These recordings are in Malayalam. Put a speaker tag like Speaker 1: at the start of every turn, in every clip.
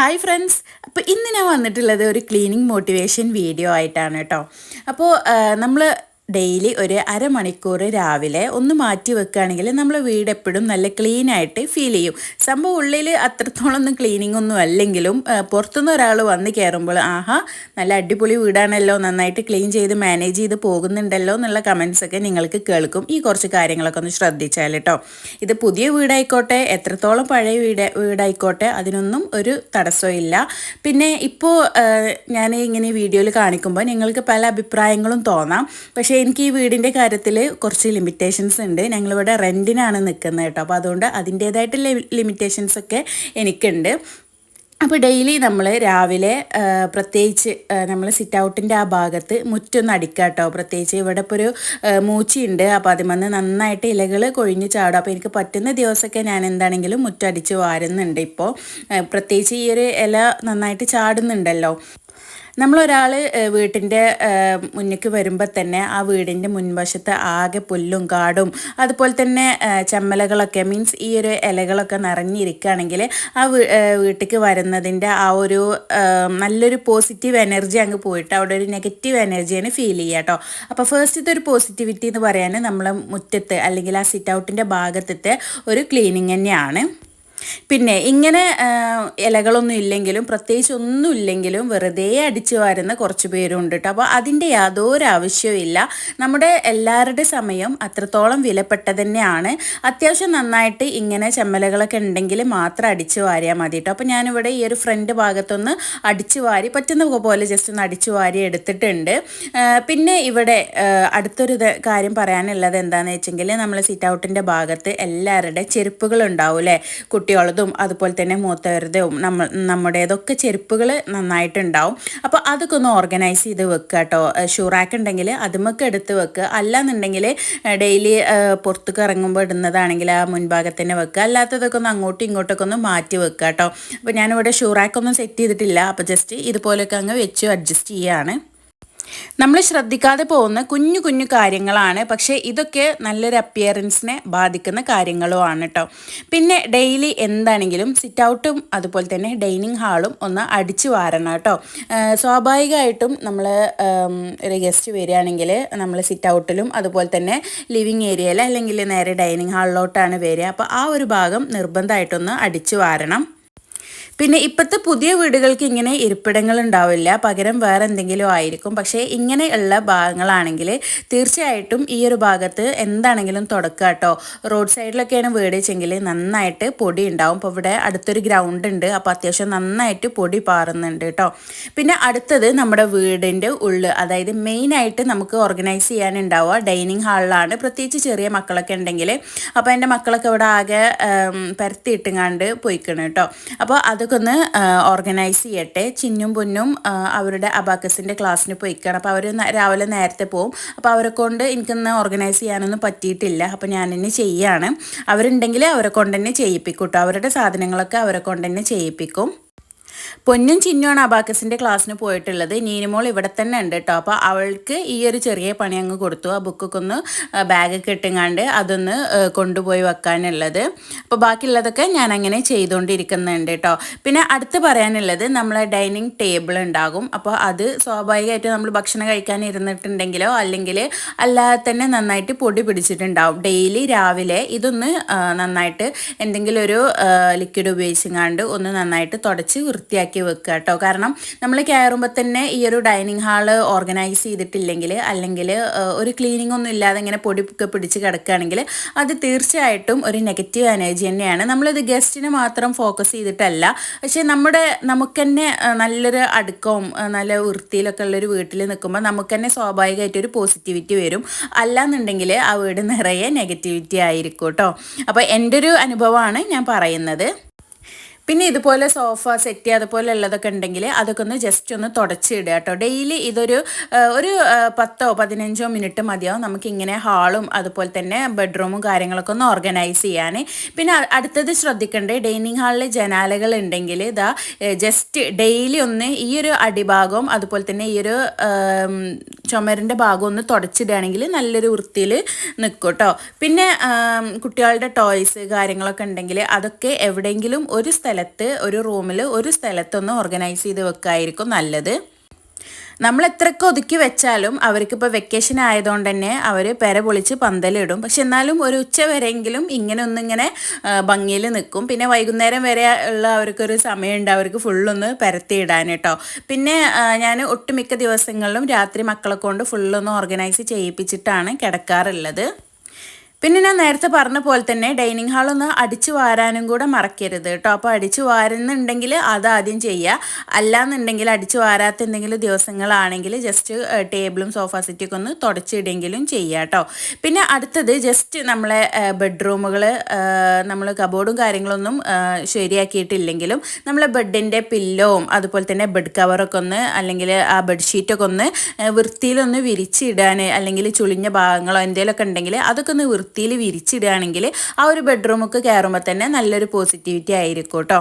Speaker 1: ഹായ് ഫ്രണ്ട്സ് അപ്പോൾ ഇന്ന് ഞാൻ വന്നിട്ടുള്ളത് ഒരു ക്ലീനിങ് മോട്ടിവേഷൻ വീഡിയോ ആയിട്ടാണ് കേട്ടോ. അപ്പോൾ നമ്മൾ ഡെയിലി ഒരു അരമണിക്കൂർ രാവിലെ ഒന്ന് മാറ്റി വെക്കുകയാണെങ്കിൽ നമ്മൾ വീട് എപ്പോഴും നല്ല ക്ലീൻ ആയിട്ട് ഫീൽ ചെയ്യും. സംഭവം ഉള്ളിൽ അത്രത്തോളം ഒന്നും ക്ലീനിങ് ഒന്നും അല്ലെങ്കിലും പുറത്തുനിന്ന് ഒരാൾ വന്ന് കയറുമ്പോൾ ആഹാ നല്ല അടിപൊളി വീടാണല്ലോ നന്നായിട്ട് ക്ലീൻ ചെയ്ത് മാനേജ് ചെയ്ത് പോകുന്നുണ്ടല്ലോ എന്നുള്ള കമൻസ് ഒക്കെ നിങ്ങൾക്ക് കേൾക്കും. ഈ കുറച്ച് കാര്യങ്ങളൊക്കെ ഒന്ന് ശ്രദ്ധിച്ചാൽ കേട്ടോ ഇത് പുതിയ വീടായിക്കോട്ടെ എത്രത്തോളം പഴയ വീട് വീടായിക്കോട്ടെ അതിനൊന്നും ഒരു തടസ്സമില്ല പിന്നെ ഇപ്പോൾ ഞാൻ ഇങ്ങനെ വീഡിയോയിൽ കാണിക്കുമ്പോൾ നിങ്ങൾക്ക് പല അഭിപ്രായങ്ങളും തോന്നാം. പക്ഷേ എനിക്ക് ഈ വീടിന്റെ കാര്യത്തിൽ കുറച്ച് ലിമിറ്റേഷൻസ് ഉണ്ട്. ഞങ്ങളിവിടെ റെന്റിനാണ് നിൽക്കുന്നത് കേട്ടോ. അപ്പോൾ അതുകൊണ്ട് അതിന്റേതായിട്ട് ലിമിറ്റേഷൻസ് ഒക്കെ എനിക്കുണ്ട്. അപ്പോൾ ഡെയിലി നമ്മൾ രാവിലെ പ്രത്യേകിച്ച് നമ്മൾ സിറ്റ് ഔട്ടിന്റെ ആ ഭാഗത്ത് മുറ്റൊന്ന് അടിക്കുക കേട്ടോ. പ്രത്യേകിച്ച് ഇവിടെ ഇപ്പോൾ ഒരു മൂച്ചിയുണ്ട്. അപ്പോൾ അതിമന്ന് നന്നായിട്ട് ഇലകൾ കൊഴിഞ്ഞ് ചാടും. അപ്പോൾ എനിക്ക് പറ്റുന്ന ദിവസമൊക്കെ ഞാൻ എന്താണെങ്കിലും മുറ്റടിച്ച് വാരുന്നുണ്ട് ഇപ്പോൾ പ്രത്യേകിച്ച് ഈ ഒരു ഇല നന്നായിട്ട് ചാടുന്നുണ്ടല്ലോ. നമ്മളൊരാൾ വീട്ടിന്റെ മുന്നിക്ക് വരുമ്പോൾ തന്നെ ആ വീടിന്റെ മുൻവശത്ത് ആകെ പുല്ലും കാടും അതുപോലെ തന്നെ ചമ്മലകളൊക്കെ മീൻസ് ഈ ഒരു ഇലകളൊക്കെ നിറഞ്ഞിരിക്കുകയാണെങ്കിൽ ആ വീട്ടിലേക്ക് വരുന്നതിന്റെ ആ ഒരു നല്ലൊരു പോസിറ്റീവ് എനർജി അങ്ങ് പോയിട്ട് അവിടെ ഒരു നെഗറ്റീവ് എനർജിയാണ് ഫീൽ ചെയ്യുക കേട്ടോ. അപ്പോൾ ഫസ്റ്റത്തെ ഒരു പോസിറ്റിവിറ്റി എന്ന് പറയാൻ നമ്മൾ മുറ്റത്ത് അല്ലെങ്കിൽ ആ സിറ്റ് ഔട്ടിന്റെ ഭാഗത്തത്തെ ഒരു ക്ലീനിങ് തന്നെയാണ്. പിന്നെ ഇങ്ങനെ ഇലകളൊന്നും ഇല്ലെങ്കിലും പ്രത്യേകിച്ച് ഒന്നും ഇല്ലെങ്കിലും വെറുതെ അടിച്ചു വാരുന്ന കുറച്ച് പേരുണ്ട് കേട്ടോ അപ്പോൾ അതിന്റെ യാതൊരു ആവശ്യവും ഇല്ല. നമ്മുടെ എല്ലാവരുടെ സമയം അത്രത്തോളം വിലപ്പെട്ട തന്നെയാണ്. അത്യാവശ്യം നന്നായിട്ട് ഇങ്ങനെ ചെമ്മലകളൊക്കെ ഉണ്ടെങ്കിൽ മാത്രം അടിച്ചു വാരിയാൽ മതി കേട്ടോ അപ്പോൾ ഞാനിവിടെ ഈ ഒരു ഫ്രണ്ട് ഭാഗത്തൊന്ന് അടിച്ചു വാരി പറ്റുന്ന പോലെ ജസ്റ്റ് ഒന്ന് അടിച്ചു വാരി എടുത്തിട്ടുണ്ട്. പിന്നെ ഇവിടെ അടുത്തൊരു കാര്യം പറയാനുള്ളത് എന്താണെന്ന് വെച്ചെങ്കിൽ നമ്മൾ സിറ്റ് ഔട്ടിന്റെ ഭാഗത്ത് എല്ലാവരുടെ ചെരുപ്പുകൾ ഉണ്ടാവും അല്ലേ കുട്ടികളതും അതുപോലെ തന്നെ മൂത്തവരുടെയും നമ്മൾ നമ്മുടേതൊക്കെ ചെരുപ്പുകൾ നന്നായിട്ടുണ്ടാവും. അപ്പോൾ അതൊക്കെ ഒന്ന് ഓർഗനൈസ് ചെയ്ത് വെക്കുക കേട്ടോ. ഷൂറാക്ക് ഉണ്ടെങ്കിൽ അതുമൊക്കെ എടുത്ത് വെക്കുക അല്ലാന്നുണ്ടെങ്കിൽ ഡെയിലി പുറത്തേക്ക് ഇറങ്ങുമ്പോൾ ഇടുന്നതാണെങ്കിൽ ആ മുൻഭാഗത്തന്നെ വെക്കുക അല്ലാത്തതൊക്കെ ഒന്ന് അങ്ങോട്ടും ഇങ്ങോട്ടൊക്കെ ഒന്ന് മാറ്റി വെക്കുക കേട്ടോ. അപ്പോൾ ഞാനിവിടെ ഷൂറാക്കൊന്നും സെറ്റ് ചെയ്തിട്ടില്ല. അപ്പോൾ ജസ്റ്റ് ഇതുപോലെയൊക്കെ അങ്ങ് വെച്ച് അഡ്ജസ്റ്റ് ചെയ്യുകയാണ് നമ്മൾ ശ്രദ്ധിക്കാതെ പോകുന്ന കുഞ്ഞു കുഞ്ഞു കാര്യങ്ങളാണ്. പക്ഷേ ഇതൊക്കെ നല്ലൊരു അപ്പിയറൻസിനെ ബാധിക്കുന്ന കാര്യങ്ങളുമാണ് കേട്ടോ പിന്നെ ഡെയിലി എന്താണെങ്കിലും സിറ്റ് ഔട്ടും അതുപോലെ തന്നെ ഡൈനിങ് ഹാളും ഒന്ന് അടിച്ചു വാരണം കേട്ടോ സ്വാഭാവികമായിട്ടും നമ്മൾ ഒരു ഗസ്റ്റ് വരികയാണെങ്കിൽ നമ്മൾ സിറ്റ് ഔട്ടിലും അതുപോലെ തന്നെ ലിവിങ് ഏരിയയിൽ അല്ലെങ്കിൽ നേരെ ഡൈനിങ് ഹാളിലോട്ടാണ് വരിക. അപ്പോൾ ആ ഒരു ഭാഗം നിർബന്ധമായിട്ടൊന്ന് അടിച്ചു വാരണം. പിന്നെ ഇപ്പോഴത്തെ പുതിയ വീടുകൾക്ക് ഇങ്ങനെ ഇരിപ്പിടങ്ങൾ ഉണ്ടാവില്ല പകരം വേറെ എന്തെങ്കിലും ആയിരിക്കും. പക്ഷേ ഇങ്ങനെയുള്ള ഭാഗങ്ങളാണെങ്കിൽ തീർച്ചയായിട്ടും ഈ ഒരു ഭാഗത്ത് എന്താണെങ്കിലും തുടക്കുക കേട്ടോ. റോഡ് സൈഡിലൊക്കെയാണ് വീട് വെച്ചെങ്കിൽ നന്നായിട്ട് പൊടി ഉണ്ടാവും. അപ്പോൾ ഇവിടെ അടുത്തൊരു ഗ്രൗണ്ട് ഉണ്ട്. അപ്പോൾ അത്യാവശ്യം നന്നായിട്ട് പൊടി പാറുന്നുണ്ട് കേട്ടോ. പിന്നെ അടുത്തത് നമ്മുടെ വീടിന്റെ ഉള്ള്. അതായത് മെയിനായിട്ട് നമുക്ക് ഓർഗനൈസ് ചെയ്യാനുണ്ടാവുക ഡൈനിങ് ഹാളിലാണ് പ്രത്യേകിച്ച് ചെറിയ മക്കളൊക്കെ ഉണ്ടെങ്കിൽ. അപ്പോൾ എന്റെ മക്കളൊക്കെ ഇവിടെ ആകെ പരത്തിയിട്ടുങ്ങാണ്ട് പോയിക്കണം കേട്ടോ. അപ്പോൾ അതൊക്കെ ഒന്ന് ഓർഗനൈസ് ചെയ്യട്ടെ. ചിന്നും പൊന്നും അവരുടെ അബാക്കസിന്റെ ക്ലാസ്സിന് പോയിക്കണം. അപ്പോൾ അവർ രാവിലെ നേരത്തെ പോകും അപ്പോൾ അവരെ കൊണ്ട് എനിക്കൊന്ന് ഓർഗനൈസ് ചെയ്യാനൊന്നും പറ്റിയിട്ടില്ല. അപ്പോൾ ഞാൻ തന്നെ ചെയ്യാണ്. അവരുണ്ടെങ്കിൽ അവരെ കൊണ്ട് തന്നെ ചെയ്യിപ്പിക്കും കേട്ടോ അവരുടെ സാധനങ്ങളൊക്കെ അവരെ കൊണ്ട് തന്നെ ചെയ്യിപ്പിക്കും. പൊന്നും ചിന്നുമാണ് അബാക്കസിന്റെ ക്ലാസ്സിന് പോയിട്ടുള്ളത്. നീനുമോൾ ഇവിടെ തന്നെ ഉണ്ട് കേട്ടോ അപ്പോൾ അവൾക്ക് ഈ ഒരു ചെറിയ പണി അങ്ങ് കൊടുത്തു. ആ ബുക്കൊക്കെ ഒന്ന് ബാഗൊക്കെ ഇട്ടുങ്ങാണ്ട് അതൊന്ന് കൊണ്ടുപോയി വെക്കാനുള്ളത്. അപ്പോൾ ബാക്കിയുള്ളതൊക്കെ ഞാൻ അങ്ങനെ ചെയ്തുകൊണ്ടിരിക്കുന്നുണ്ട് കേട്ടോ പിന്നെ അടുത്ത് പറയാനുള്ളത് നമ്മളെ ഡൈനിങ് ടേബിൾ ഉണ്ടാകും. അപ്പോൾ അത് സ്വാഭാവികമായിട്ട് നമ്മൾ ഭക്ഷണം കഴിക്കാൻ ഇരുന്നിട്ടുണ്ടെങ്കിലോ അല്ലെങ്കിൽ അല്ലാതെ തന്നെ നന്നായിട്ട് പൊടി പിടിച്ചിട്ടുണ്ടാവും. ഡെയിലി രാവിലെ ഇതൊന്ന് നന്നായിട്ട് എന്തെങ്കിലും ഒരു ലിക്വിഡ് ഉപയോഗിച്ചങ്ങാണ്ട് ഒന്ന് നന്നായിട്ട് തുടച്ച് വൃത്തിയാക്കി വെക്കുക കേട്ടോ. കാരണം നമ്മൾ കയറുമ്പോൾ തന്നെ ഈ ഒരു ഡൈനിങ് ഹാൾ ഓർഗനൈസ് ചെയ്തിട്ടില്ലെങ്കിൽ അല്ലെങ്കിൽ ഒരു ക്ലീനിങ് ഒന്നും ഇല്ലാതെ ഇങ്ങനെ പൊടിയൊക്കെ പിടിച്ച് കിടക്കുകയാണെങ്കിൽ അത് തീർച്ചയായിട്ടും ഒരു നെഗറ്റീവ് എനർജി തന്നെയാണ്. നമ്മളിത് ഗസ്റ്റിന് മാത്രം ഫോക്കസ് ചെയ്തിട്ടല്ല. പക്ഷേ നമ്മുടെ നമുക്ക് തന്നെ നല്ലൊരു അടുക്കവും നല്ല വൃത്തിയിലൊക്കെ ഉള്ളൊരു വീട്ടിൽ നിൽക്കുമ്പോൾ നമുക്ക് തന്നെ സ്വാഭാവികമായിട്ട് ഒരു പോസിറ്റിവിറ്റി വരും. അല്ലാന്നുണ്ടെങ്കിൽ ആ വീട് നിറയെ നെഗറ്റിവിറ്റി ആയിരിക്കും കേട്ടോ. അപ്പോൾ എന്റെ ഒരു അനുഭവമാണ് ഞാൻ പറയുന്നത്. പിന്നെ ഇതുപോലെ സോഫ സെറ്റ് അതുപോലെ ഉള്ളതൊക്കെ ഉണ്ടെങ്കിൽ അതൊക്കെ ഒന്ന് ജസ്റ്റ് ഒന്ന് തുടച്ചിടുക കേട്ടോ. ഡെയിലി ഇതൊരു ഒരു പത്തോ പതിനഞ്ചോ മിനിറ്റ് മതിയാവും നമുക്കിങ്ങനെ ഹാളും അതുപോലെ തന്നെ ബെഡ്റൂമും കാര്യങ്ങളൊക്കെ ഒന്ന് ഓർഗനൈസ് ചെയ്യാൻ പിന്നെ അടുത്തത് ശ്രദ്ധിക്കേണ്ടത് ഡൈനിങ് ഹാളിൽ ജനാലകൾ ഉണ്ടെങ്കിൽ ഇതാ ജസ്റ്റ് ഡെയിലി ഒന്ന് ഈ ഒരു അടിഭാഗവും അതുപോലെ തന്നെ ഈ ഒരു ചുമരിന്റെ ഭാഗം ഒന്ന് തുടച്ചിടുകയാണെങ്കിൽ നല്ലൊരു വൃത്തിയിൽ നിൽക്കും കേട്ടോ പിന്നെ കുട്ടികളുടെ ടോയ്സ് കാര്യങ്ങളൊക്കെ ഉണ്ടെങ്കിൽ അതൊക്കെ എവിടെയെങ്കിലും ഒരു സ്ഥലത്ത് സ്ഥലത്ത് ഒരു റൂമിൽ ഒരു സ്ഥലത്തൊന്ന് ഓർഗനൈസ് ചെയ്ത് വെക്കായിരിക്കും നല്ലത്. നമ്മൾ എത്രയൊക്കെ ഒതുക്കി വെച്ചാലും അവർക്കിപ്പോൾ വെക്കേഷൻ ആയതുകൊണ്ട് തന്നെ അവർ പെര പൊളിച്ച് പന്തലിടും. പക്ഷെ എന്നാലും ഒരു ഉച്ച വരെയെങ്കിലും ഇങ്ങനെ ഒന്നിങ്ങനെ ഭംഗിയിൽ നിൽക്കും. പിന്നെ വൈകുന്നേരം വരെ ഉള്ള അവർക്കൊരു സമയമുണ്ട് അവർക്ക് ഫുള്ളൊന്ന് പരത്തിയിടാൻ കേട്ടോ. പിന്നെ ഞാൻ ഒട്ടുമിക്ക ദിവസങ്ങളിലും രാത്രി മക്കളെ കൊണ്ട് ഫുള്ളൊന്ന് ഓർഗനൈസ് ചെയ്യിപ്പിച്ചിട്ടാണ് കിടക്കാറുള്ളത്. പിന്നെ ഞാൻ നേരത്തെ പറഞ്ഞ പോലെ തന്നെ ഡൈനിങ് ഹാൾ ഒന്ന് അടിച്ചു വാരാനും കൂടെ മറക്കരുത് കേട്ടോ. അപ്പോൾ അടിച്ചു വാരുന്നുണ്ടെങ്കിൽ അത് ആദ്യം ചെയ്യുക. അല്ലാന്നുണ്ടെങ്കിൽ അടിച്ചു വാരാത്ത എന്തെങ്കിലും ദിവസങ്ങളാണെങ്കിൽ ജസ്റ്റ് ടേബിളും സോഫ സെറ്റൊക്കെ ഒന്ന് തുടച്ചിടെങ്കിലും ചെയ്യുക കേട്ടോ. പിന്നെ അടുത്തത് ജസ്റ്റ് നമ്മളെ ബെഡ്റൂമുകൾ നമ്മൾ കബോർഡും കാര്യങ്ങളൊന്നും ശരിയാക്കിയിട്ടില്ലെങ്കിലും നമ്മളെ ബെഡിന്റെ പില്ലോവും അതുപോലെ തന്നെ ബെഡ് കവറൊക്കെ ഒന്ന് അല്ലെങ്കിൽ ആ ബെഡ്ഷീറ്റൊക്കെ ഒന്ന് വൃത്തിയിലൊന്ന് വിരിച്ചിടാൻ അല്ലെങ്കിൽ ചുളിഞ്ഞ ഭാഗങ്ങളോ എന്തെങ്കിലുമൊക്കെ ഉണ്ടെങ്കിൽ അതൊക്കെ ഒന്ന് വൃത്തിയിൽ വിരിച്ചിടുകയാണെങ്കിൽ ആ ഒരു ബെഡ്റൂമൊക്കെ കയറുമ്പോൾ തന്നെ നല്ലൊരു പോസിറ്റിവിറ്റി ആയിരിക്കും കേട്ടോ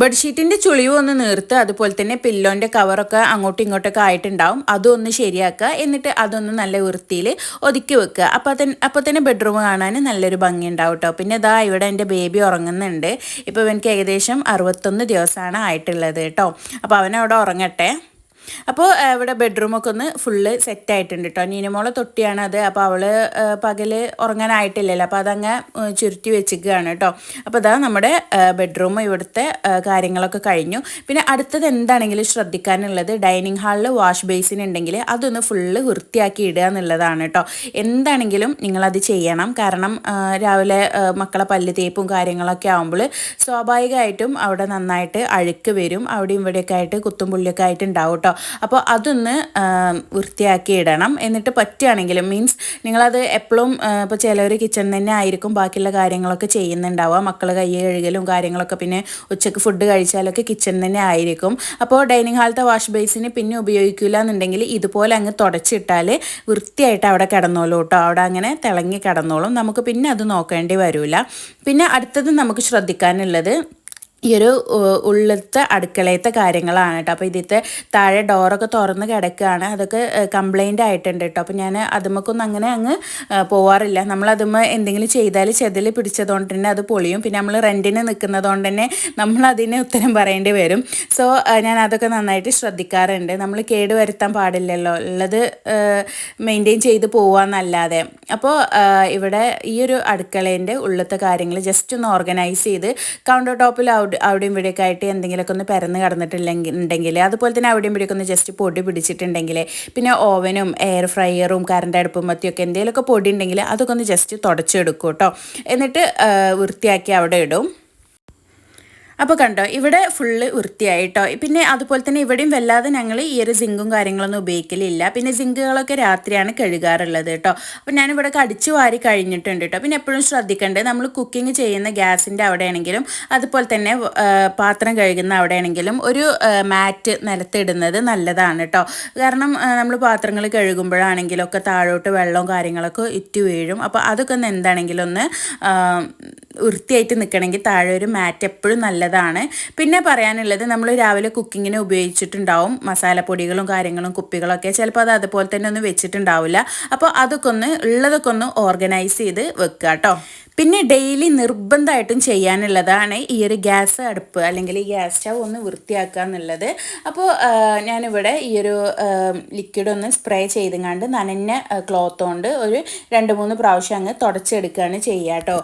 Speaker 1: ബെഡ്ഷീറ്റിന്റെ ചുളിവ് ഒന്ന് നീർത്ത് അതുപോലെ തന്നെ പില്ലോന്റെ കവറൊക്കെ അങ്ങോട്ടും ഇങ്ങോട്ടൊക്കെ ആയിട്ടുണ്ടാവും. അതൊന്ന് ശരിയാക്കുക എന്നിട്ട് അതൊന്ന് നല്ല വൃത്തിയിൽ ഒതുക്കി വെക്കുക. അപ്പോൾ തന്നെ അപ്പോൾ തന്നെ ബെഡ്റൂം കാണാൻ നല്ലൊരു ഭംഗി ഉണ്ടാവും കേട്ടോ പിന്നെ ഇതാ ഇവിടെ എന്റെ ബേബി ഉറങ്ങുന്നുണ്ട്. ഇപ്പോൾ എനിക്ക് ഏകദേശം അറുപത്തൊന്ന് ദിവസമാണ് ആയിട്ടുള്ളത് കേട്ടോ അപ്പോൾ അവനവിടെ ഉറങ്ങട്ടെ? അപ്പോൾ ഇവിടെ ബെഡ്റൂമൊക്കെ ഒന്ന് ഫുള്ള് സെറ്റ് ആയിട്ടുണ്ട് കേട്ടോ നീനമോളെ തൊട്ടിയാണ് അത്. അപ്പോൾ അവൾ പകൽ ഉറങ്ങാനായിട്ടില്ലല്ലോ. അപ്പോൾ അതങ്ങ് ചുരുട്ടി വെച്ചിരിക്കുകയാണ് കേട്ടോ അപ്പോൾ അതാ നമ്മുടെ ബെഡ്റൂം ഇവിടുത്തെ കാര്യങ്ങളൊക്കെ കഴിഞ്ഞു. പിന്നെ അടുത്തത് എന്താണെങ്കിലും ശ്രദ്ധിക്കാനുള്ളത് ഡൈനിങ് ഹാളിൽ വാഷ് ബേസിൻ ഉണ്ടെങ്കിൽ അതൊന്ന് ഫുള്ള് വൃത്തിയാക്കി ഇടുക എന്നുള്ളതാണ് കേട്ടോ എന്താണെങ്കിലും നിങ്ങളത് ചെയ്യണം. കാരണം രാവിലെ മക്കളെ പല്ല് തേപ്പും കാര്യങ്ങളൊക്കെ ആകുമ്പോൾ സ്വാഭാവികമായിട്ടും അവിടെ നന്നായിട്ട് അഴുക്ക് വരും. അവിടെയും ഇവിടെയൊക്കെ ആയിട്ട് കുത്തും പുള്ളിയൊക്കെ ആയിട്ട് ഉണ്ടാവും കേട്ടോ അപ്പോൾ അതൊന്ന് വൃത്തിയാക്കി ഇടണം. എന്നിട്ട് പറ്റുകയാണെങ്കിൽ മീൻസ് നിങ്ങളത് എപ്പോഴും ഇപ്പോൾ ചിലവർ കിച്ചൺ തന്നെ ആയിരിക്കും ബാക്കിയുള്ള കാര്യങ്ങളൊക്കെ ചെയ്യുന്നുണ്ടാവുക. മക്കൾ കൈ കഴുകലും കാര്യങ്ങളൊക്കെ പിന്നെ ഉച്ചയ്ക്ക് ഫുഡ് കഴിച്ചാലൊക്കെ കിച്ചൺ തന്നെ ആയിരിക്കും. അപ്പോൾ ഡൈനിങ് ഹാളത്തെ വാഷ് ബേസിന് പിന്നെ ഉപയോഗിക്കില്ല എന്നുണ്ടെങ്കിൽ ഇതുപോലെ അങ്ങ് തുടച്ചിട്ടാൽ വൃത്തിയായിട്ട് അവിടെ കിടന്നോളൂ കേട്ടോ. അവിടെ അങ്ങനെ തിളങ്ങി കിടന്നോളും. നമുക്ക് പിന്നെ അത് നോക്കേണ്ടി വരില്ല പിന്നെ അടുത്തത് നമുക്ക് ശ്രദ്ധിക്കാനുള്ളത് ഈ ഒരു ഉള്ളിലത്തെ അടുക്കളയത്തെ കാര്യങ്ങളാണ് കേട്ടോ. അപ്പോൾ ഇതിത്തെ താഴെ ഡോറൊക്കെ തുറന്ന് കിടക്കുകയാണ്. അതൊക്കെ കംപ്ലൈന്റ് ആയിട്ടുണ്ട് കേട്ടോ. അപ്പോൾ ഞാൻ അതുമൊക്കൊന്നും അങ്ങനെ അങ്ങ് പോവാറില്ല. നമ്മൾ അതുമ്മ എന്തെങ്കിലും ചെയ്താൽ ചെതിൽ പിടിച്ചതുകൊണ്ട് തന്നെ അത് പൊളിയും. പിന്നെ നമ്മൾ റെന്റിന് നിൽക്കുന്നതുകൊണ്ട് തന്നെ നമ്മൾ അതിന് ഉത്തരം പറയേണ്ടി വരും. സോ ഞാൻ അതൊക്കെ നന്നായിട്ട് ശ്രദ്ധിക്കാറുണ്ട്. നമ്മൾ കേട് വരുത്താൻ പാടില്ലല്ലോ. ഉള്ളത് മെയിന്റെയിൻ ചെയ്ത് പോവാന്നല്ലാതെ. അപ്പോൾ ഇവിടെ ഈ ഒരു അടുക്കളേന്റെ ഉള്ളത്തെ കാര്യങ്ങൾ ജസ്റ്റ് ഒന്ന് ഓർഗനൈസ് ചെയ്ത് കൗണ്ടർ ടോപ്പിൽ അവിടെ അവിടെയും ഇവിടെയൊക്കെ ആയിട്ട് എന്തെങ്കിലുമൊക്കെ ഒന്ന് പരന്ന് കടന്നിട്ടില്ലെങ്കിൽ ഉണ്ടെങ്കിൽ അതുപോലെ തന്നെ അവിടെയും ഇവിടെയൊക്കെ ഒന്ന് ജസ്റ്റ് പൊടി പിടിച്ചിട്ടുണ്ടെങ്കിൽ പിന്നെ ഓവനും എയർ ഫ്രയറും കറണ്ട് അടുപ്പും മത്തിയൊക്കെ എന്തെങ്കിലുമൊക്കെ പൊടി ഉണ്ടെങ്കിൽ അതൊക്കെ ഒന്ന് ജസ്റ്റ് തുടച്ചെടുക്കും കേട്ടോ. എന്നിട്ട് വൃത്തിയാക്കി അവിടെ ഇടും. അപ്പോൾ കണ്ടോ ഇവിടെ ഫുള്ള് വൃത്തിയായിട്ടോ. പിന്നെ അതുപോലെ തന്നെ ഇവിടെയും വല്ലാതെ ഞങ്ങൾ ഈ ഒരു സിങ്കും കാര്യങ്ങളൊന്നും ഉപയോഗിക്കലില്ല. പിന്നെ സിങ്കുകളൊക്കെ രാത്രിയാണ് കഴുകാറുള്ളത് കേട്ടോ. അപ്പോൾ ഞാനിവിടെ കടിച്ചു വാരി കഴിഞ്ഞിട്ടുണ്ട് കേട്ടോ. പിന്നെ എപ്പോഴും ശ്രദ്ധിക്കേണ്ടത് നമ്മൾ കുക്കിംഗ് ചെയ്യുന്ന ഗ്യാസിന്റെ അവിടെയാണെങ്കിലും അതുപോലെ തന്നെ പാത്രം കഴുകുന്ന അവിടെയാണെങ്കിലും ഒരു മാറ്റ് നിലത്തിടുന്നത് നല്ലതാണ് കേട്ടോ. കാരണം നമ്മൾ പാത്രങ്ങൾ കഴുകുമ്പോഴാണെങ്കിലും ഒക്കെ താഴോട്ട് വെള്ളവും കാര്യങ്ങളൊക്കെ ഇറ്റു വീഴും. അപ്പോൾ അതൊക്കെ ഒന്ന് എന്താണെങ്കിലും ഒന്ന് വൃത്തിയായിട്ട് നിൽക്കണമെങ്കിൽ താഴെ ഒരു മാറ്റ് എപ്പോഴും നല്ലതാണ്. പിന്നെ പറയാനുള്ളത് നമ്മൾ രാവിലെ കുക്കിങ്ങിന് ഉപയോഗിച്ചിട്ടുണ്ടാവും. മസാലപ്പൊടികളും കാര്യങ്ങളും കുപ്പികളൊക്കെ. ചിലപ്പോൾ അത് അതുപോലെ തന്നെ ഒന്നും വെച്ചിട്ടുണ്ടാവില്ല. അപ്പോൾ അതൊക്കെ ഒന്ന് ഉള്ളതൊക്കെ ഒന്ന് ഓർഗനൈസ് ചെയ്ത് വെക്കുക കേട്ടോ പിന്നെ ഡെയിലി നിർബന്ധമായിട്ടും ചെയ്യാനുള്ളതാണ് ഈ ഒരു ഗ്യാസ് അടുപ്പ് അല്ലെങ്കിൽ ഈ ഗ്യാസ് സ്റ്റവ് ഒന്ന് വൃത്തിയാക്കുക എന്നുള്ളത്. അപ്പോൾ ഞാനിവിടെ ഈ ഒരു ലിക്വിഡ് ഒന്ന് സ്പ്രേ ചെയ്തുകൊണ്ട് നനഞ്ഞ ക്ലോത്ത് കൊണ്ട് ഒരു രണ്ട് മൂന്ന് പ്രാവശ്യം അങ്ങ് തുടച്ചെടുക്കുകയാണ് ചെയ്യുക കേട്ടോ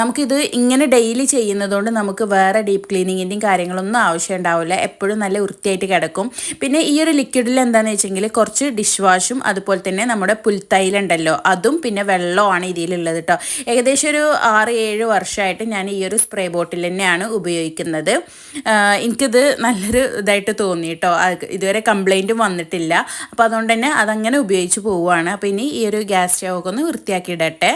Speaker 1: നമുക്കിത് ഇങ്ങനെ ഡെയിലി ചെയ്യുന്നതുകൊണ്ട് നമുക്ക് വേറെ ഡീപ്പ് ക്ലീനിങ്ങിന്റെയും കാര്യങ്ങളൊന്നും ആവശ്യം ഉണ്ടാവില്ല. എപ്പോഴും നല്ല വൃത്തിയായിട്ട് കിടക്കും. പിന്നെ ഈ ഒരു ലിക്വിഡിൽ എന്താണെന്ന് വെച്ചെങ്കിൽ കുറച്ച് ഡിഷ് വാഷും അതുപോലെ തന്നെ നമ്മുടെ പുൽത്തൈലുണ്ടല്ലോ അതും പിന്നെ വെള്ളമാണ് ഇതിലുള്ളത് കേട്ടോ ഏകദേശം ഒരു ആറ് ഏഴ് വർഷമായിട്ട് ഞാൻ ഈ ഒരു സ്പ്രേ ബോട്ടിൽ തന്നെയാണ് ഉപയോഗിക്കുന്നത്. എനിക്കിത് നല്ലൊരു ഇതായിട്ട് തോന്നി കേട്ടോ ഇതുവരെ കംപ്ലൈന്റും വന്നിട്ടില്ല. അപ്പോൾ അതുകൊണ്ട് തന്നെ അതങ്ങനെ ഉപയോഗിച്ച് പോവുകയാണ്. അപ്പോൾ ഇനി ഈ ഒരു ഗ്യാസ് സ്റ്റവ് ഒന്ന് വൃത്തിയാക്കിയിടട്ടെ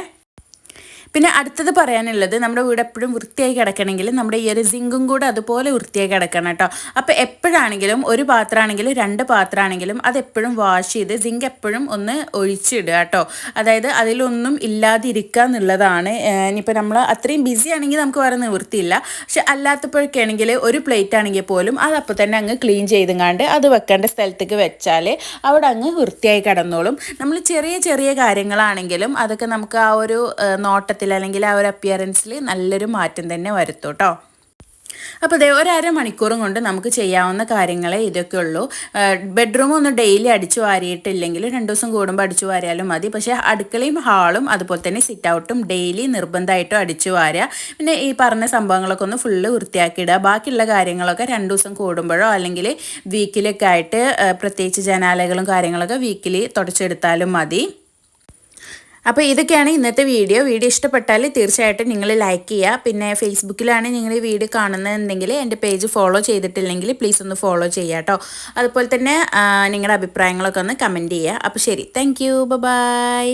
Speaker 1: പിന്നെ അടുത്തത് പറയാനുള്ളത് നമ്മുടെ വീട് എപ്പോഴും വൃത്തിയായി കിടക്കണമെങ്കിൽ നമ്മുടെ ഈ ഒരു സിങ്കും കൂടെ അതുപോലെ വൃത്തിയായി കിടക്കണം കേട്ടോ. അപ്പോൾ എപ്പോഴാണെങ്കിലും ഒരു പാത്രമാണെങ്കിലും രണ്ട് പാത്രമാണെങ്കിലും അത് എപ്പോഴും വാഷ് ചെയ്ത് സിങ്ക് എപ്പോഴും ഒന്ന് ഒഴിച്ചിടുക കേട്ടോ. അതായത് അതിലൊന്നും ഇല്ലാതിരിക്കുക എന്നുള്ളതാണ്. ഇനിയിപ്പോൾ നമ്മൾ അത്രയും ബിസി ആണെങ്കിൽ നമുക്ക് വേറെ നിവൃത്തിയില്ല പക്ഷെ അല്ലാത്തപ്പോഴൊക്കെ ആണെങ്കിൽ ഒരു പ്ലേറ്റ് ആണെങ്കിൽ പോലും അത് അപ്പോൾ തന്നെ അങ്ങ് ക്ലീൻ ചെയ്തുങ്ങാണ്ട് അത് വെക്കേണ്ട സ്ഥലത്തേക്ക് വെച്ചാൽ അവിടെ അങ്ങ് വൃത്തിയായി കിടന്നോളും. നമ്മൾ ചെറിയ ചെറിയ കാര്യങ്ങളാണെങ്കിലും അതൊക്കെ നമുക്ക് ആ ഒരു നോട്ടത്തിൽ അല്ലെങ്കിൽ ആ ഒരു അപ്പിയറൻസിൽ നല്ലൊരു മാറ്റം തന്നെ വരുത്തും കേട്ടോ അപ്പോൾ ഇതേ ഒരു മണിക്കൂറും കൊണ്ട് നമുക്ക് ചെയ്യാവുന്ന കാര്യങ്ങളെ ഇതൊക്കെ ഉള്ളൂ. ബെഡ്റൂം ഒന്ന് ഡെയിലി അടിച്ചു വാരിയിട്ടില്ലെങ്കിൽ രണ്ട് ദിവസം കൂടുമ്പോൾ അടിച്ചു വാരിയാലും മതി. പക്ഷേ അടുക്കളയും ഹാളും അതുപോലെ തന്നെ സിറ്റ് ഔട്ടും ഡെയിലി നിർബന്ധമായിട്ടും അടിച്ചു വാരുക. പിന്നെ ഈ പറഞ്ഞ സംഭവങ്ങളൊക്കെ ഒന്ന് ഫുള്ള് വൃത്തിയാക്കിയിടുക. ബാക്കിയുള്ള കാര്യങ്ങളൊക്കെ രണ്ട് ദിവസം കൂടുമ്പോഴോ അല്ലെങ്കിൽ വീക്കിലൊക്കെ ആയിട്ട് പ്രത്യേകിച്ച് ജനാലകളും കാര്യങ്ങളൊക്കെ വീക്കിലി തുടച്ചെടുത്താലും മതി. അപ്പോൾ ഇതൊക്കെയാണ് ഇന്നത്തെ വീഡിയോ. വീഡിയോ ഇഷ്ടപ്പെട്ടാൽ തീർച്ചയായിട്ടും നിങ്ങൾ ലൈക്ക് ചെയ്യുക പിന്നെ ഫേസ്ബുക്കിലാണ് നിങ്ങൾ ഈ വീഡിയോ കാണുന്നതെങ്കിൽ എന്റെ പേജ് ഫോളോ ചെയ്തിട്ടില്ലെങ്കിൽ പ്ലീസ് ഒന്ന് ഫോളോ ചെയ്യുക കേട്ടോ അതുപോലെ തന്നെ നിങ്ങളുടെ അഭിപ്രായങ്ങളൊക്കെ ഒന്ന് കമന്റ് ചെയ്യുക അപ്പോൾ ശരി. Thank you by